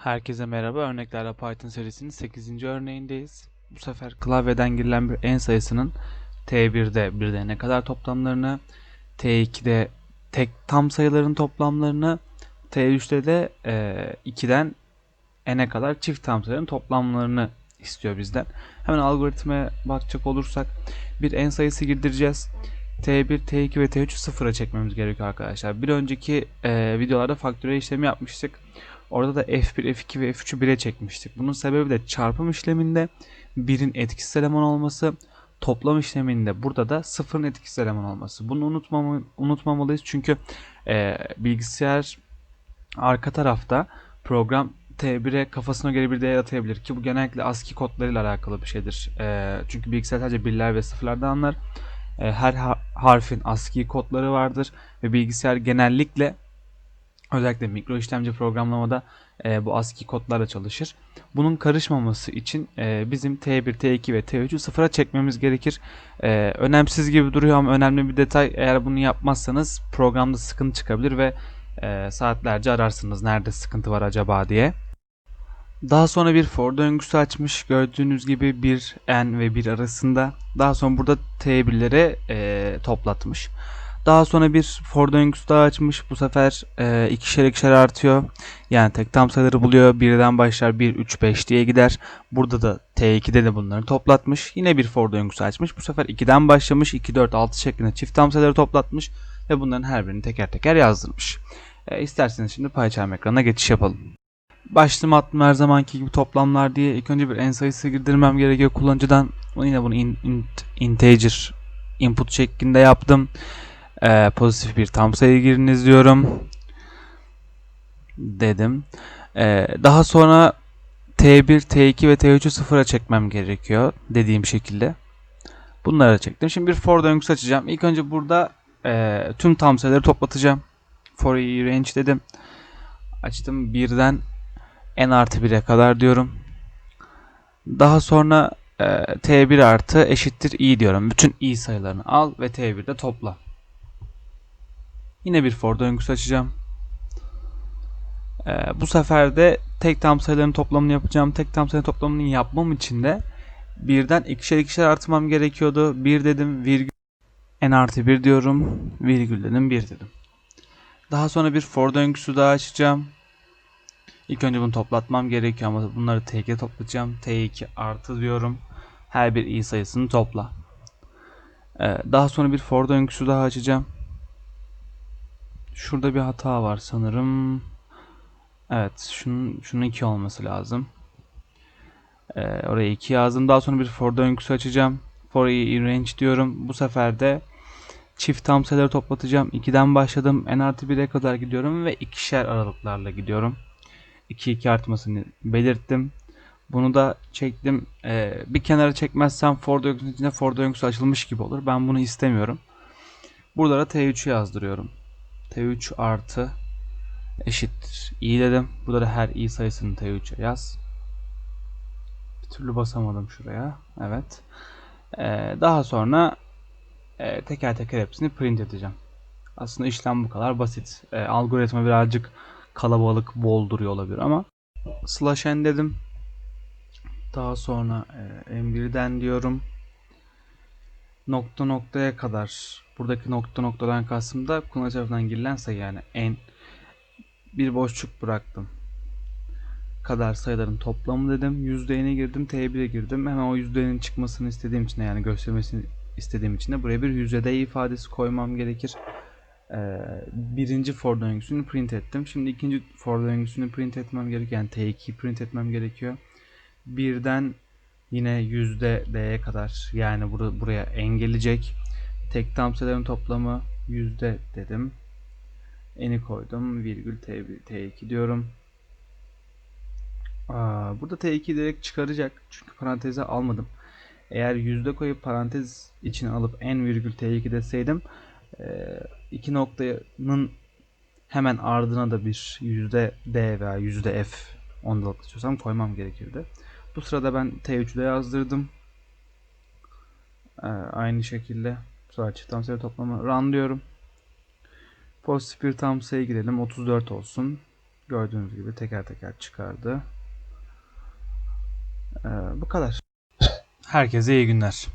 Herkese merhaba. Örneklerle Python serisinin 8. örneğindeyiz. Bu sefer klavyeden girilen bir en sayısının T1'de birde ne kadar toplamlarını, T2'de tek tam sayıların toplamlarını, T3'te de e, 2'den n'e kadar çift tam sayıların toplamlarını istiyor bizden. Hemen algoritmaya bakacak olursak bir en sayısı girdireceğiz. T1, T2 ve T3'ü sıfıra çekmemiz gerekiyor arkadaşlar. Bir önceki e, videolarda faktörel işlemi yapmıştık. Orada da F1, F2 ve F3'ü 1'e çekmiştik. Bunun sebebi de çarpım işleminde 1'in etkisiz eleman olması, toplam işleminde burada da 0'ın etkisiz eleman olması. Bunu unutmam unutmamalıyız çünkü e, bilgisayar arka tarafta program T1'e kafasına göre bir değer atayabilir ki bu genellikle ASCII kodlarıyla alakalı bir şeydir. E, çünkü bilgisayar sadece birler ve sıfırlardan anlar. E, her harfin ASCII kodları vardır ve bilgisayar genellikle Özellikle mikro işlemci programlamada e, bu ASCII kodlarla çalışır. Bunun karışmaması için e, bizim T1, T2 ve T3'ü sıfıra çekmemiz gerekir. E, önemsiz gibi duruyor ama önemli bir detay. Eğer bunu yapmazsanız programda sıkıntı çıkabilir ve e, saatlerce ararsınız nerede sıkıntı var acaba diye. Daha sonra bir for döngüsü açmış. Gördüğünüz gibi bir n ve 1 arasında. Daha sonra burada T1'leri e, toplatmış. Daha sonra bir for döngüsü daha açmış. Bu sefer e, ikişer ikişer artıyor. Yani tek tam sayıları buluyor. Birden başlar 1, 3, 5 diye gider. Burada da T2'de de bunları toplatmış. Yine bir for döngüsü açmış. Bu sefer 2'den başlamış. 2, 4, 6 şeklinde çift tam sayıları toplatmış. Ve bunların her birini teker teker yazdırmış. E, isterseniz şimdi PyCharm ekranına geçiş yapalım. Başlığıma attım her zamanki gibi toplamlar diye. İlk önce bir en sayısı girdirmem gerekiyor kullanıcıdan. Yine bunu in, int, integer input şeklinde yaptım. Ee, pozitif bir tam sayı giriniz diyorum. Dedim. Ee, daha sonra T1, T2 ve T3'ü sıfıra çekmem gerekiyor. Dediğim şekilde. Bunları çektim. Şimdi bir for döngüsü açacağım. İlk önce burada e, tüm tam sayıları toplatacağım. For range dedim. Açtım. Birden n artı 1'e kadar diyorum. Daha sonra e, T1 artı eşittir i diyorum. Bütün i sayılarını al ve T1'de topla. Yine bir for döngüsü açacağım. Ee, bu sefer de tek tam sayıların toplamını yapacağım. Tek tam sayı toplamını yapmam için de birden ikişer ikişer artmam gerekiyordu. 1 dedim virgül n artı 1 diyorum. Virgül dedim 1 dedim. Daha sonra bir for döngüsü daha açacağım. İlk önce bunu toplatmam gerekiyor ama bunları t2'ye toplayacağım. t2 artı diyorum. Her bir i sayısını topla. Ee, daha sonra bir for döngüsü daha açacağım. Şurada bir hata var sanırım. Evet, şunun şunun 2 olması lazım. Ee, oraya 2 yazdım. Daha sonra bir for döngüsü açacağım. For i range diyorum. Bu sefer de çift tam sayıları toplatacağım. 2'den başladım. n artı 1'e kadar gidiyorum ve ikişer aralıklarla gidiyorum. 2 2 artmasını belirttim. Bunu da çektim. Ee, bir kenara çekmezsem for döngüsünün içinde for döngüsü açılmış gibi olur. Ben bunu istemiyorum. Buralara T3'ü yazdırıyorum. T3 artı eşittir. i dedim. Burada da her i sayısını T3'e yaz. Bir türlü basamadım şuraya. Evet. Ee, daha sonra e, teker teker hepsini print edeceğim. Aslında işlem bu kadar basit. E, algoritma birazcık kalabalık, bol duruyor olabilir ama slash n dedim. Daha sonra e, m1'den diyorum. Nokta noktaya kadar buradaki nokta noktadan kastım da kullanıcı tarafından girilen sayı yani n bir boşluk bıraktım kadar sayıların toplamı dedim. %n'e girdim. T1'e girdim. Hemen o %n'in çıkmasını istediğim için yani göstermesini istediğim için de buraya bir yüzde ifadesi koymam gerekir. Ee, birinci for döngüsünü print ettim. Şimdi ikinci for döngüsünü print etmem gerekiyor. Yani T2'yi print etmem gerekiyor. Birden yine yüzde d'ye kadar yani bur buraya en gelecek. Tek tam sayıların toplamı yüzde dedim. N'i koydum. Virgül T1, T2 diyorum. Aa, burada T2 direkt çıkaracak. Çünkü paranteze almadım. Eğer yüzde koyup parantez içine alıp n virgül T2 deseydim e, iki noktanın hemen ardına da bir yüzde D veya yüzde F ondalık istiyorsam koymam gerekirdi. Bu sırada ben T3'de yazdırdım. Ee, aynı şekilde sonra çift tam sayı toplamı run diyorum. Pozitif bir tam sayı girelim. 34 olsun. Gördüğünüz gibi teker teker çıkardı. Ee, bu kadar. Herkese iyi günler.